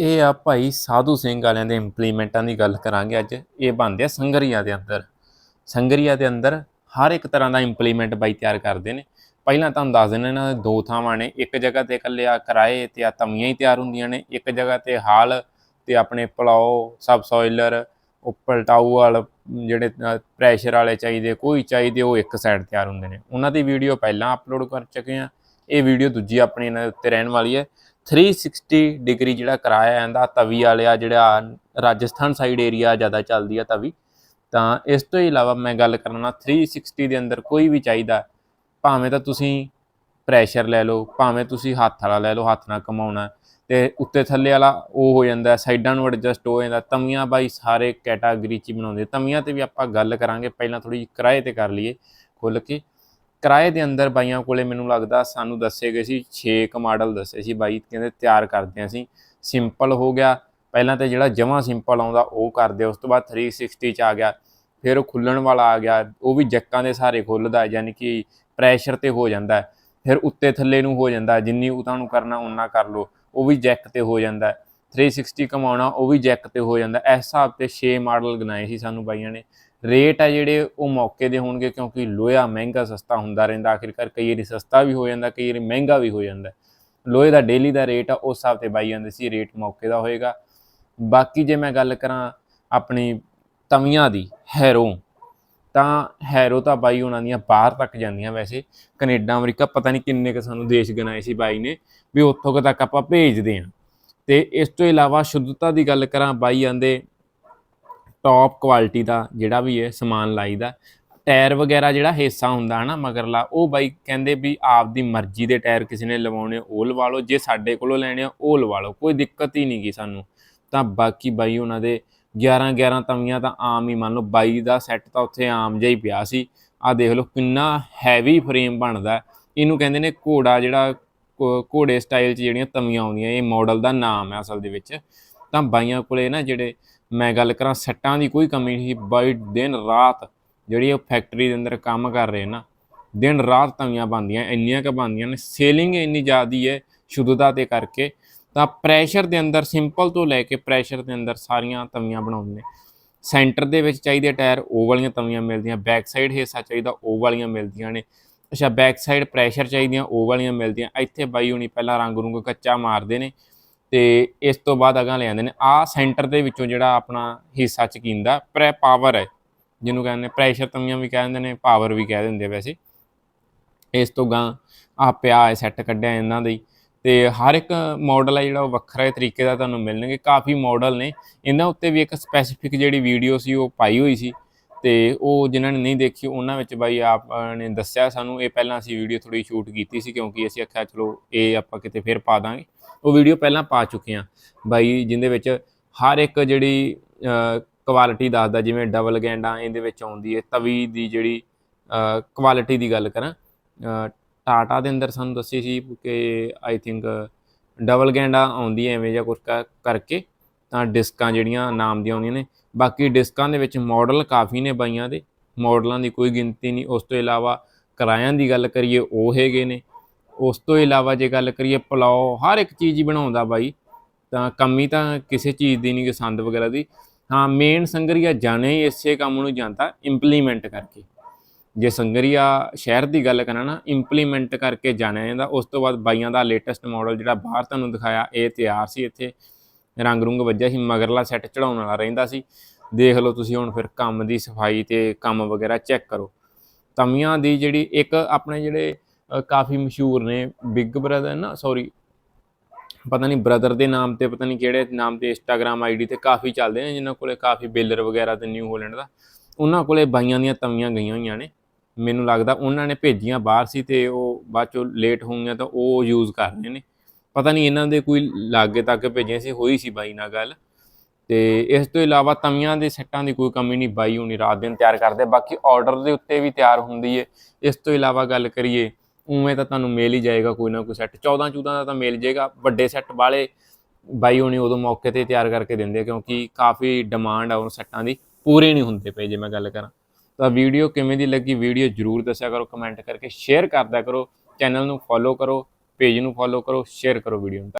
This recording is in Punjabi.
ਇਹ ਆ ਭਾਈ ਸਾਧੂ ਸਿੰਘ ਵਾਲਿਆਂ ਦੇ ਇੰਪਲੀਮੈਂਟਾਂ ਦੀ ਗੱਲ ਕਰਾਂਗੇ ਅੱਜ। ਇਹ ਬਣਦੇ ਆ ਸੰਗਰੀਆ ਦੇ ਅੰਦਰ। ਸੰਗਰੀਆ ਦੇ ਅੰਦਰ ਹਰ ਇੱਕ ਤਰ੍ਹਾਂ ਦਾ ਇੰਪਲੀਮੈਂਟ ਬਾਈ ਤਿਆਰ ਕਰਦੇ ਨੇ। ਪਹਿਲਾਂ ਤੁਹਾਨੂੰ ਦੱਸ ਦਿੰਦੇ ਇਹਨਾਂ ਦੇ ਦੋ ਥਾਵਾਂ ਨੇ। ਇੱਕ ਜਗ੍ਹਾ ਤੇ ਇਕੱਲੇ ਆ ਕਿਰਾਏ ਤੇ ਆ ਤਵੀਆਂ ਹੀ ਤਿਆਰ ਹੁੰਦੀਆਂ ਨੇ। ਇੱਕ ਜਗ੍ਹਾ ਤੇ ਹਾਲ ਤੇ ਆਪਣੇ ਪਲਾਓ ਸਬ ਸੋਇਲਰ ਉੱਪਰ ਟਾਊ ਵਾਲ ਜਿਹੜੇ ਪ੍ਰੈਸ਼ਰ ਵਾਲੇ ਚਾਹੀਦੇ, ਕੋਈ ਚਾਹੀਦੇ, ਉਹ ਇੱਕ ਸਾਈਡ ਤਿਆਰ ਹੁੰਦੇ ਨੇ। ਉਹਨਾਂ ਦੀ ਵੀਡੀਓ ਪਹਿਲਾਂ ਅਪਲੋਡ ਕਰ ਚੁੱਕੇ ਆ ਇਹ ਵੀਡੀਓ ਦੂਜੀ ਆਪਣੀ ਇਹਨਾਂ ਦੇ ਉੱਤੇ ਰਹਿਣ ਵਾਲੀ ਹੈ। 360 ਡਿਗਰੀ ਜਿਹੜਾ ਕਰਾਇਆ ਜਾਂਦਾ ਤਵੀ ਵਾਲਿਆ ਜਿਹੜਾ ਰਾਜਸਥਾਨ ਸਾਈਡ ਏਰੀਆ ਜ਼ਿਆਦਾ ਚੱਲਦੀ ਆ ਤਵੀ, ਤਾਂ ਇਸ ਤੋਂ ਇਲਾਵਾ ਮੈਂ ਗੱਲ ਕਰਨਾ 360 ਦੇ ਅੰਦਰ ਕੋਈ ਵੀ ਚਾਹੀਦਾ, ਭਾਵੇਂ ਤਾਂ ਤੁਸੀਂ ਪ੍ਰੈਸ਼ਰ ਲੈ ਲਓ, ਭਾਵੇਂ ਤੁਸੀਂ ਹੱਥ ਵਾਲਾ ਲੈ ਲਓ, ਹੱਥ ਨਾਲ ਕਮਾਉਣਾ, ਤੇ ਉੱਤੇ ਥੱਲੇ ਵਾਲਾ ਉਹ ਹੋ ਜਾਂਦਾ, ਸਾਈਡਾਂ ਨੂੰ ਐਡਜਸਟ ਹੋ ਜਾਂਦਾ, ਤਵੀਆਂ ਬਾਈ ਸਾਰੇ ਕੈਟਾਗਰੀ ਚ ਹੀ ਬਣਾਉਂਦੇ, ਤਵੀਆਂ ਤੇ ਵੀ ਆਪਾਂ ਗੱਲ ਕਰਾਂਗੇ, ਪਹਿਲਾਂ ਥੋੜੀ ਕਿਰਾਏ ਤੇ ਕਰ ਲਈਏ ਖੁੱਲ ਕੇ। ਕਿਰਾਏ ਦੇ ਅੰਦਰ ਬਾਈਆਂ ਕੋਲੇ ਮੈਨੂੰ ਲੱਗਦਾ ਸਾਨੂੰ ਦੱਸੇ ਗਏ ਸੀ 6 ਕ ਮਾਡਲ ਦੱਸੇ ਸੀ ਬਾਈ, ਕਹਿੰਦੇ ਤਿਆਰ ਕਰਦੇ ਅਸੀਂ। ਸਿੰਪਲ ਹੋ ਗਿਆ। ਪਹਿਲਾਂ ਤੇ ਜਿਹੜਾ ਜਮਾ ਸਿੰਪਲ ਆਉਂਦਾ, ਉਹ ਕਰਦੇ ਉਸ ਤੋਂ ਬਾਅਦ 360 ਚ ਆ ਗਿਆ। ਫਿਰ ਉਹ ਖੁੱਲਣ ਵਾਲਾ ਆ ਗਿਆ। ਉਹ ਵੀ ਜੱਕਾਂ ਦੇ ਸਾਰੇ ਖੁੱਲਦਾ, ਯਾਨੀ ਕਿ ਪ੍ਰੈਸ਼ਰ ਤੇ ਹੋ ਜਾਂਦਾ। ਫਿਰ ਉੱਤੇ ਥੱਲੇ ਨੂੰ ਹੋ ਜਾਂਦਾ। ਜਿੰਨੀ ਉਤਾਂ ਨੂੰ ਕਰਨਾ ਉਨਾ ਕਰ ਲਓ। ਉਹ ਵੀ ਜੈਕ ਤੇ ਹੋ ਜਾਂਦਾ। 360 ਕਮਾਉਣਾ, ਉਹ ਵੀ ਜੈਕ ਤੇ ਹੋ ਜਾਂਦਾ। ਇਸ ਹਿਸਾਬ ਤੇ 6 ਮਾਡਲ ਗਨਾਏ ਸੀ ਸਾਨੂੰ ਬਾਈਆਂ ਨੇ। ਰੇਟ ਆ ਜਿਹੜੇ ਉਹ ਮੌਕੇ ਦੇ ਹੋਣਗੇ ਕਿਉਂਕਿ ਲੋਹਾ ਮਹਿੰਗਾ ਸਸਤਾ ਹੁੰਦਾ ਰਹਿੰਦਾ, ਆਖਿਰਕਾਰ ਕਈ ਵਾਰੀ ਸਸਤਾ ਵੀ ਹੋ ਜਾਂਦਾ, ਕਈ ਵਾਰੀ ਮਹਿੰਗਾ ਵੀ ਹੋ ਜਾਂਦਾ। ਲੋਹੇ ਦਾ ਡੇਲੀ ਦਾ ਰੇਟ ਆ, ਉਸ ਹਿਸਾਬ ਤੇ ਬਾਈ ਜਾਂਦੇ ਸੀ, ਰੇਟ ਮੌਕੇ ਦਾ ਹੋਏਗਾ। ਬਾਕੀ ਜੇ ਮੈਂ ਗੱਲ ਕਰਾਂ ਆਪਣੀ ਤਵੀਆਂ ਦੀ, ਹੈਰੋ, ਤਾਂ ਹੈਰੋ ਤਾਂ ਬਾਈ ਉਹਨਾਂ ਦੀਆਂ ਬਾਹਰ ਤੱਕ ਜਾਂਦੀਆਂ ਵੈਸੇ। ਕੈਨੇਡਾ, ਅਮਰੀਕਾ, ਪਤਾ ਨਹੀਂ ਕਿੰਨੇ ਕ ਸਾਨੂੰ ਦੇਸ਼ ਗਨਾਏ ਸੀ ਬਾਈ ਨੇ ਵੀ ਉੱਥੋਂ ਤੱਕ ਆਪਾਂ ਭੇਜਦੇ ਆਂ ਤੇ ਇਸ ਤੋਂ ਇਲਾਵਾ ਸ਼ੁੱਧਤਾ ਦੀ ਗੱਲ ਕਰਾਂ, ਬਾਈ ਜਾਂਦੇ ਟੌਪ ਕੁਆਲਿਟੀ ਦਾ ਜਿਹੜਾ ਵੀ ਹੈ ਸਮਾਨ ਲਾਈਦਾ। ਟਾਇਰ ਵਗੈਰਾ ਜਿਹੜਾ ਹਿੱਸਾ ਹੁੰਦਾ ਹਨਾ ਮਗਰਲਾ, ਉਹ ਬਾਈ ਕਹਿੰਦੇ ਵੀ ਆਪ ਦੀ ਮਰਜ਼ੀ ਦੇ ਟਾਇਰ ਕਿਸੇ ਨੇ ਲਵਾਉਣੇ, ਉਹ ਲਵਾ ਲਓ, ਜੇ ਸਾਡੇ ਕੋਲੋਂ ਲੈਣੇ ਆ, ਉਹ ਲਵਾ ਲਓ, ਕੋਈ ਦਿੱਕਤ ਹੀ ਨਹੀਂ ਗੀ ਸਾਨੂੰ। ਤਾਂ ਬਾਕੀ ਬਾਈ ਉਹਨਾਂ ਦੇ 11 11 ਤਵੀਆਂ ਤਾਂ ਆਮ ਹੀ, ਮੰਨ ਲਓ ਬਾਈ ਦਾ ਸੈੱਟ ਤਾਂ ਉੱਥੇ ਆਮ ਜਿਹਾ ਹੀ ਪਿਆ ਸੀ। ਆ ਦੇਖ ਲਓ ਕਿੰਨਾ ਹੈਵੀ ਫਰੇਮ ਬਣਦਾ। ਇਹਨੂੰ ਕਹਿੰਦੇ ਨੇ ਘੋੜਾ ਜਿਹੜਾ ਘੋੜੇ ਸਟਾਈਲ 'ਚ ਜਿਹੜੀਆਂ ਤਵੀਆਂ ਆਉਂਦੀਆਂ, ਇਹ ਮਾਡਲ ਦਾ ਨਾਮ ਹੈ ਅਸਲ ਦੇ ਵਿੱਚ। ਤਾਂ ਬਾਈਆਂ ਕੋਲੇ ਨਾ ਜਿਹੜੇ ਮੈਂ ਗੱਲ ਕਰਾਂ, ਸੱਟਾਂ ਦੀ ਕੋਈ ਕਮੀ ਨਹੀਂ ਬਾਈ, ਦਿਨ ਰਾਤ ਜਿਹੜੀ ਉਹ ਫੈਕਟਰੀ ਦੇ ਅੰਦਰ ਕੰਮ ਕਰ ਰਹੇ ਨਾ, ਦਿਨ ਰਾਤ ਤਵੀਆਂ ਬਣਦੀਆਂ ਇੰਨੀਆਂ ਕ ਬਣਦੀਆਂ ਨੇ ਸੇਲਿੰਗ ਇੰਨੀ ਜ਼ਿਆਦੀ ਹੈ ਸ਼ੁੱਧਤਾ ਦੇ ਕਰਕੇ, ਤਾਂ ਪ੍ਰੈਸ਼ਰ ਦੇ ਅੰਦਰ ਸਿੰਪਲ ਤੋਂ ਲੈ ਕੇ ਪ੍ਰੈਸ਼ਰ ਦੇ ਅੰਦਰ ਸਾਰੀਆਂ ਤਵੀਆਂ ਬਣਾਉਂਦੇ ਨੇ। ਸੈਂਟਰ ਦੇ ਵਿੱਚ ਚਾਹੀਦੇ ਟਾਇਰ, ਉਹ ਵਾਲੀਆਂ ਤਵੀਆਂ ਮਿਲਦੀਆਂ ਬੈਕ ਸਾਈਡ ਹਿੱਸਾ ਚਾਹੀਦਾ, ਉਹ ਵਾਲੀਆਂ ਮਿਲਦੀਆਂ ਨੇ। ਅੱਛਾ ਬੈਕ ਸਾਈਡ ਪ੍ਰੈਸ਼ਰ ਚਾਹੀਦੀਆਂ, ਉਹ ਵਾਲੀਆਂ ਮਿਲਦੀਆਂ। ਇੱਥੇ ਬਾਈ ਹੁਣੀ ਪਹਿਲਾਂ ਰੰਗ ਰੁੰਗ ਕੱਚਾ ਮਾਰਦੇ ਨੇ ਤੇ ਇਸ ਤੋਂ ਬਾਅਦ ਅਗਾਂ ਲੈ ਆਉਂਦੇ ਨੇ। ਆ ਸੈਂਟਰ ਦੇ ਵਿੱਚੋਂ ਜਿਹੜਾ ਆਪਣਾ ਹਿੱਸਾ ਚਕੀਨ ਦਾ ਪ੍ਰੈ ਪਾਵਰ ਹੈ, ਜਿਹਨੂੰ ਕਹਿੰਦੇ ਪ੍ਰੈਸ਼ਰ ਤਵੀਆਂ ਵੀ ਕਹਿ ਦਿੰਦੇ ਨੇ ਪਾਵਰ ਵੀ ਕਹਿ ਦਿੰਦੇ ਵੈਸੇ। ਇਸ ਤੋਂ ਗਾਂ ਆ ਪਿਆ ਹੈ ਸੈੱਟ ਕੱਢਿਆ ਇਹਨਾਂ ਦੇ ਹੀ। ਤੇ ਹਰ ਇੱਕ ਮਾਡਲ ਹੈ ਜਿਹੜਾ ਉਹ ਵੱਖਰੇ ਤਰੀਕੇ ਦਾ ਤੁਹਾਨੂੰ ਮਿਲਣਗੇ। ਕਾਫੀ ਮਾਡਲ ਨੇ। ਇਹਨਾਂ ਉੱਤੇ ਵੀ ਇੱਕ ਸਪੈਸੀਫਿਕ ਜਿਹੜੀ ਵੀਡੀਓ ਸੀ, ਉਹ ਪਾਈ ਹੋਈ ਸੀ। ਤੇ ਉਹ ਜਿਨ੍ਹਾਂ ਨੇ ਨਹੀਂ ਦੇਖੀ, ਉਹਨਾਂ ਵਿੱਚ ਬਾਈ ਆਪ ਨੇ ਦੱਸਿਆ ਸਾਨੂੰ, ਇਹ ਪਹਿਲਾਂ ਅਸੀਂ ਵੀਡੀਓ ਥੋੜੀ ਸ਼ੂਟ ਕੀਤੀ ਸੀ, ਕਿਉਂਕਿ ਅਸੀਂ ਆਖਿਆ, ਚਲੋ, ਇਹ ਆਪਾਂ ਕਿਤੇ ਫਿਰ ਪਾ ਦਾਂਗੇ। ਉਹ ਵੀਡੀਓ ਪਹਿਲਾਂ ਪਾ ਚੁੱਕੇ ਆ ਬਾਈ ਜਿੰਦੇ ਵਿੱਚ ਹਰ ਇੱਕ ਜਿਹੜੀ ਕੁਆਲਿਟੀ ਦੱਸਦਾ, ਜਿਵੇਂ ਡਬਲ ਗੈਂਡਾ, ਇਹਦੇ ਵਿੱਚ ਆਉਂਦੀ ਹੈ, ਤਵੀ ਦੀ ਜਿਹੜੀ ਕੁਆਲਿਟੀ ਦੀ ਗੱਲ ਕਰਾਂ ਟਾਟਾ ਦੇ ਅੰਦਰ ਸਾਨੂੰ ਦੱਸੀ ਸੀ ਕਿ ਆਈ ਥਿੰਕ ਡਬਲ ਗੈਂਡਾ ਆਉਂਦੀ ਹੈ ਐਵੇਂ ਜਾਂ ਕੁਝ ਕਰਕੇ, ਤਾਂ ਡਿਸਕਾਂ ਜਿਹੜੀਆਂ ਨਾਮ ਦੀਆਂ ਆਉਂਦੀਆਂ ਨੇ ਬਾਕੀ ਡਿਸਕਾਂ ਦੇ ਵਿੱਚ ਮਾਡਲ ਕਾਫੀ ਨੇ ਬਾਈਆਂ ਦੇ। ਮਾਡਲਾਂ ਦੀ ਕੋਈ ਗਿਣਤੀ ਨਹੀਂ। ਉਸ ਤੋਂ ਇਲਾਵਾ ਕਿਰਾਇਆਂ ਦੀ ਗੱਲ ਕਰੀਏ, ਉਹ ਹੈਗੇ ਨੇ। ਉਸ ਤੋਂ ਇਲਾਵਾ ਜੇ ਗੱਲ ਕਰੀਏ, ਪਲਾਓ ਹਰ ਇੱਕ ਚੀਜ਼ ਹੀ ਬਣਾਉਂਦਾ ਬਾਈ। ਤਾਂ ਕਮੀ ਤਾਂ ਕਿਸੇ ਚੀਜ਼ ਦੀ ਨਹੀਂ ਕਿ ਸੰਦ ਵਗੈਰਾ ਦੀ। ਹਾਂ ਮੇਨ ਸੰਗਰੀਆ ਜਾਣੇ ਇਸੇ ਕੰਮ ਨੂੰ ਜਾਂਦਾ ਇੰਪਲੀਮੈਂਟ ਕਰਕੇ। ਜੇ ਸੰਗਰੀਆ ਸ਼ਹਿਰ ਦੀ ਗੱਲ ਕਰਾਂ ਨਾ ਇੰਪਲੀਮੈਂਟ ਕਰਕੇ ਜਾਣਿਆ ਜਾਂਦਾ। ਉਸ ਤੋਂ ਬਾਅਦ ਬਾਈਆਂ ਦਾ ਲੇਟੈਸਟ ਮਾਡਲ ਜਿਹੜਾ ਬਾਹਰ ਤੁਹਾਨੂੰ ਦਿਖਾਇਆ, ਇਹ ਤਿਆਰ ਸੀ ਇੱਥੇ। ਰੰਗ ਰੁੰਗ ਵੱਜਿਆ ਸੀ, ਮਗਰਲਾ ਸੈੱਟ ਚੜਾਉਣ ਵਾਲਾ ਰਹਿੰਦਾ ਸੀ। ਦੇਖ ਲਓ ਤੁਸੀਂ ਹੁਣ ਫਿਰ ਕੰਮ ਦੀ ਸਫ਼ਾਈ ਤੇ ਕੰਮ ਵਗੈਰਾ ਚੈੱਕ ਕਰੋ। ਤਵੀਆਂ ਦੀ ਜਿਹੜੀ ਇੱਕ ਆਪਣੇ ਜਿਹੜੇ ਕਾਫੀ ਮਸ਼ਹੂਰ ਨੇ ਬਿਗ ਬ੍ਰਦਰ ਨਾ ਸੌਰੀ ਪਤਾ ਨਹੀਂ ਬ੍ਰਦਰ ਦੇ ਨਾਮ ਤੇ, ਪਤਾ ਨਹੀਂ ਕਿਹੜੇ ਨਾਮ ਤੇ ਇੰਸਟਾਗ੍ਰam ਆਈਡੀ ਤੇ ਕਾਫੀ ਚੱਲਦੇ ਨੇ, ਜਿਨ੍ਹਾਂ ਕੋਲੇ ਕਾਫੀ ਬੇਲਰ ਵਗੈਰਾ ਤੇ ਨਿਊ ਹੋਲੈਂਡ ਦਾ। ਉਹਨਾਂ ਕੋਲੇ ਬਾਈਆਂ ਦੀਆਂ ਤਵੀਆਂ ਗਈਆਂ ਹੋਈਆਂ ਨੇ। ਮੈਨੂੰ ਲੱਗਦਾ ਉਹਨਾਂ ਨੇ ਭੇਜੀਆਂ ਬਾਹਰ ਸੀ ਤੇ ਉਹ ਬਾਅਦ ਚੋਂ ਲੇਟ ਹੋਈਆਂ ਤਾਂ ਉਹ ਯੂਜ਼ ਕਰ ਰਹੇ ਨੇ। ਪਤਾ ਨਹੀਂ ਇਹਨਾਂ ਦੇ ਕੋਈ ਲਾਗੇ ਤੱਕ ਭੇਜੇ ਸੀ, ਹੋਈ ਸੀ ਬਾਈ ਨਾਲ ਗੱਲ। ਤੇ ਇਸ ਤੋਂ ਇਲਾਵਾ ਤਵੀਆਂ ਦੇ ਸੈੱਟਾਂ ਦੀ ਕੋਈ ਕਮੀ ਨਹੀਂ, ਬਾਈ ਹੁਣੀ ਰਾਤ ਦਿਨ ਤਿਆਰ ਕਰਦੇ। ਬਾਕੀ ਆਰਡਰ ਦੇ ਉੱਤੇ ਵੀ ਤਿਆਰ ਹੁੰਦੀ ਹੈ ਇਸ ਤੋਂ ਇਲਾਵਾ ਗੱਲ ਕਰੀਏ, ਉਵੇਂ ਤਾਂ ਤੁਹਾਨੂੰ ਮਿਲ ਹੀ ਜਾਏਗਾ ਕੋਈ ਨਾ ਕੋਈ ਸੈੱਟ 14 14 ਦਾ ਤਾਂ ਮਿਲ ਜਾਏਗਾ। ਵੱਡੇ ਸੈੱਟ ਵਾਲੇ ਬਾਈ ਹੁਣੀ ਉਦੋਂ ਮੌਕੇ ਤੇ ਤਿਆਰ ਕਰਕੇ ਦਿੰਦੇ ਕਿਉਂਕਿ ਕਾਫੀ ਡਿਮਾਂਡ ਆ ਉਹ ਸੈੱਟਾਂ ਦੀ। ਪੂਰੇ ਨਹੀਂ ਹੁੰਦੇ ਪਏ, ਜੇ ਮੈਂ ਗੱਲ ਕਰਾਂ। ਤਾਂ ਵੀਡੀਓ ਕਿਵੇਂ ਦੀ ਲੱਗੀ, ਵੀਡੀਓ ਜਰੂਰ ਦੱਸਿਆ ਕਰੋ। ਕਮੈਂਟ ਕਰਕੇ ਸ਼ੇਅਰ ਕਰਦਾ ਕਰੋ। ਚੈਨਲ ਨੂੰ ਫੋਲੋ ਕਰੋ। ਪੇਜ ਨੂੰ ਫੋਲੋ ਕਰੋ ਸ਼ੇਅਰ ਕਰੋ ਵੀਡੀਓ ਨੂੰ।